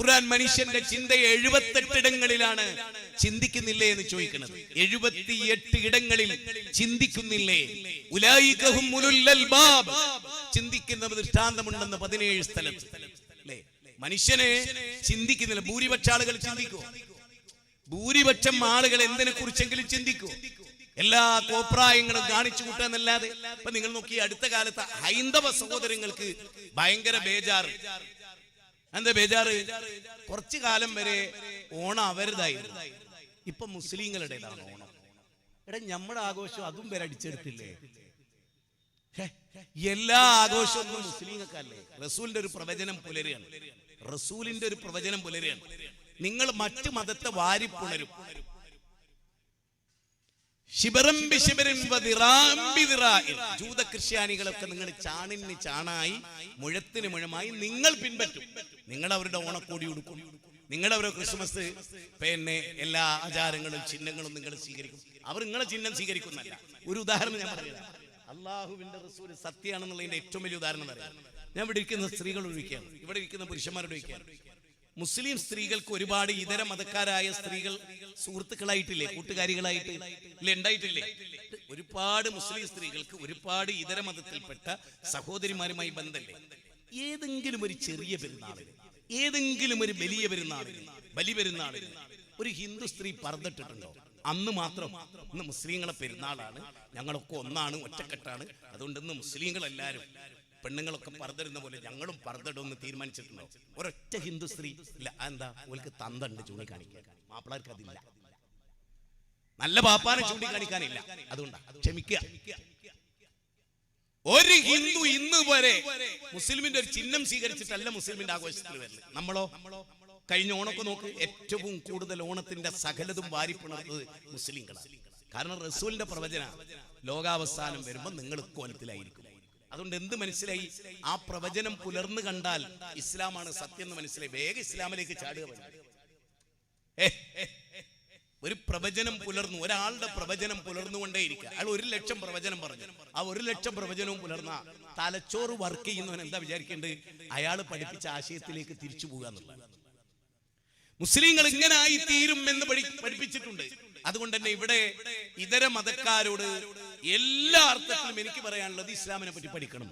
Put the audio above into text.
ഖുർആൻ മനുഷ്യന്റെ ചിന്ത എഴുപത്തെട്ട് ഇടങ്ങളിലാണ്. ചിന്തിക്കുന്നില്ലേ എന്ന് ചോദിക്കുന്നത് എഴുപത്തിയെട്ട് ഇടങ്ങളിൽ ചിന്തിക്കുന്നില്ലേ. ചിന്തിക്കുന്ന ദൃഷ്ടാന്തമുണ്ടെന്ന് പതിനേഴ് സ്ഥലത്ത് അല്ലേ? മനുഷ്യനെ ചിന്തിക്കുന്നില്ല. ഭൂരിപക്ഷ ആളുകൾ ചിന്തിക്കൂ? ഭൂരിപക്ഷം ആളുകൾ എന്തിനെ കുറിച്ചെങ്കിലും ചിന്തിക്കൂ? എല്ലാ കോപ്രായങ്ങളും കാണിച്ചു കൂട്ടാന്നല്ലാതെ. ഇപ്പൊ നിങ്ങൾ നോക്കി അടുത്ത കാലത്ത് ഹൈന്ദവ സഹോദരങ്ങൾക്ക് ഭയങ്കര ബേജാറ്. എന്താ ബേജാറ്? കുറച്ചു കാലം വരെ ഓണം അവരുതായിരുന്നു. ഇപ്പൊ മുസ്ലിങ്ങളുടേതാണ് ഓണം. എടാ നമ്മുടെ ആഘോഷം അതും വരെ അടിച്ചെടുത്തില്ലേ? എല്ലാ ആഘോഷവും മുസ്ലിങ്ങൾക്കല്ലേ? റസൂലിന്റെ ഒരു പ്രവചനം പുലരുകയാണ്. റസൂലിന്റെ ഒരു പ്രവചനം പുലരുകയാണ്. നിങ്ങൾ മറ്റു മതത്തെ വാരിപ്പുണരും. ശിബിറം ബിശിബിറിൻ വദിറാം ബിദിറാഇൻ. ജൂത ക്രിസ്ത്യാനികളൊക്കെ നിങ്ങൾ ചാണിന് ചാണായി മുഴത്തിന് മുഴമായി നിങ്ങൾ പിൻപറ്റും. നിങ്ങൾ അവരുടെ ഓണക്കോടി ഉടുക്കും. നിങ്ങൾ ക്രിസ്മസ് പിന്നെ എല്ലാ ആചാരങ്ങളും ചിഹ്നങ്ങളും നിങ്ങൾ സ്വീകരിക്കും. അവർ നിങ്ങളെ ചിഹ്നം സ്വീകരിക്കുന്നല്ല ഒരു ഉദാഹരണം ഞാൻ പറയുക അള്ളാഹുവിന്റെ റസൂൽ സത്യമാണെന്നുള്ളതിന്റെ ഏറ്റവും വലിയ ഉദാഹരണം പറയാം ഞാൻ ഇവിടെ ഇരിക്കുന്ന സ്ത്രീകൾ ഒഴിക്കുകയാണ് ഇവിടെ ഇരിക്കുന്ന പുരുഷന്മാരോട് ഒഴിക്കുകയാണ് മുസ്ലിം സ്ത്രീകൾക്ക് ഒരുപാട് ഇതര മതക്കാരായ സ്ത്രീകൾ സുഹൃത്തുക്കളായിട്ടില്ലേ കൂട്ടുകാരികളായിട്ട് ഇല്ലേ ഉണ്ടായിട്ടില്ലേ? ഒരുപാട് മുസ്ലിം സ്ത്രീകൾക്ക് ഒരുപാട് ഇതര മതത്തിൽപ്പെട്ട സഹോദരിമാരുമായി ബന്ധമില്ലേ? ഏതെങ്കിലും ഒരു ചെറിയ പെരുന്നാളിന് ഏതെങ്കിലും ഒരു വലിയ പെരുന്നാളിന് ബലി പെരുന്നാളിന് ഒരു ഹിന്ദു സ്ത്രീ പറന്നിട്ടിട്ടുണ്ടോ? അന്ന് മാത്രം ഇന്ന് മുസ്ലിങ്ങളെ പെരുന്നാളാണ് ഞങ്ങളൊക്കെ ഒന്നാണ് ഒറ്റക്കെട്ടാണ്. അതുകൊണ്ട് ഇന്ന് മുസ്ലിങ്ങളെല്ലാരും പെണ്ണുങ്ങളൊക്കെ പറഞ്ഞിരുന്ന പോലെ ഞങ്ങളും പറന്നിടുമെന്ന് തീരുമാനിച്ചിട്ടുണ്ടോ? ഒരൊറ്റ ഹിന്ദു സ്ത്രീ ഇല്ല. എന്താ ഓൽക്ക് തന്തണ്ട് ചൂണ്ടിക്കാണിക്കാൻ. മാപ്പിളാർക്ക് അതില്ല. നല്ല പാപ്പാനെ ചൂണ്ടിക്കാണിക്കാനില്ല. അതുകൊണ്ടാ ക്ഷമിക്കുക. ഒരു ഹിന്ദു ഇന്ന് വരെ മുസ്ലിമിന്റെ ഒരു ചിഹ്നം സ്വീകരിച്ചിട്ടല്ല മുസ്ലിമിന്റെ ആഘോഷത്തിൽ വരുന്നത്. നമ്മളോ? കഴിഞ്ഞ ഓണൊക്കെ നോക്ക് ഏറ്റവും കൂടുതൽ ഓണത്തിന്റെ സകലതും വാരിപ്പിണർന്നത് മുസ്ലിങ്ങളാണ്. കാരണം റസൂലിന്റെ പ്രവചന ലോകാവസാനം വരുമ്പോൾ നിങ്ങൾ കോലത്തിലായിരിക്കും. അതുകൊണ്ട് എന്ത് മനസ്സിലായി? ആ പ്രവചനം പുലർന്നു കണ്ടാൽ ഇസ്ലാമാണ് സത്യം എന്ന് മനസ്സിലായി. വേഗം ഇസ്ലാമിലേക്ക് ചാടുക ഒരു പ്രവചനം പുലർന്നു ഒരാളുടെ പ്രവചനം പുലർന്നുകൊണ്ടേയിരിക്കുക. അയാൾ ഒരു ലക്ഷം പ്രവചനം പറഞ്ഞു. ആ ഒരു ലക്ഷം പ്രവചനവും പുലർന്ന തലച്ചോറ് വർക്ക് ചെയ്യുന്നവൻ എന്താ വിചാരിക്കേണ്ടത്? അയാൾ പഠിപ്പിച്ച ആശയത്തിലേക്ക് തിരിച്ചു പോകുക എന്നുള്ളത് മുസ്ലിങ്ങൾ ഇങ്ങനെ ആയി തീരും എന്ന് പഠി- പഠിപ്പിച്ചിട്ടുണ്ട്. അതുകൊണ്ട് തന്നെ ഇവിടെ ഇതര മതക്കാരോട് എല്ലാ അർത്ഥത്തിലും എനിക്ക് പറയാനുള്ളത് ഇസ്ലാമിനെ പറ്റി പഠിക്കണം.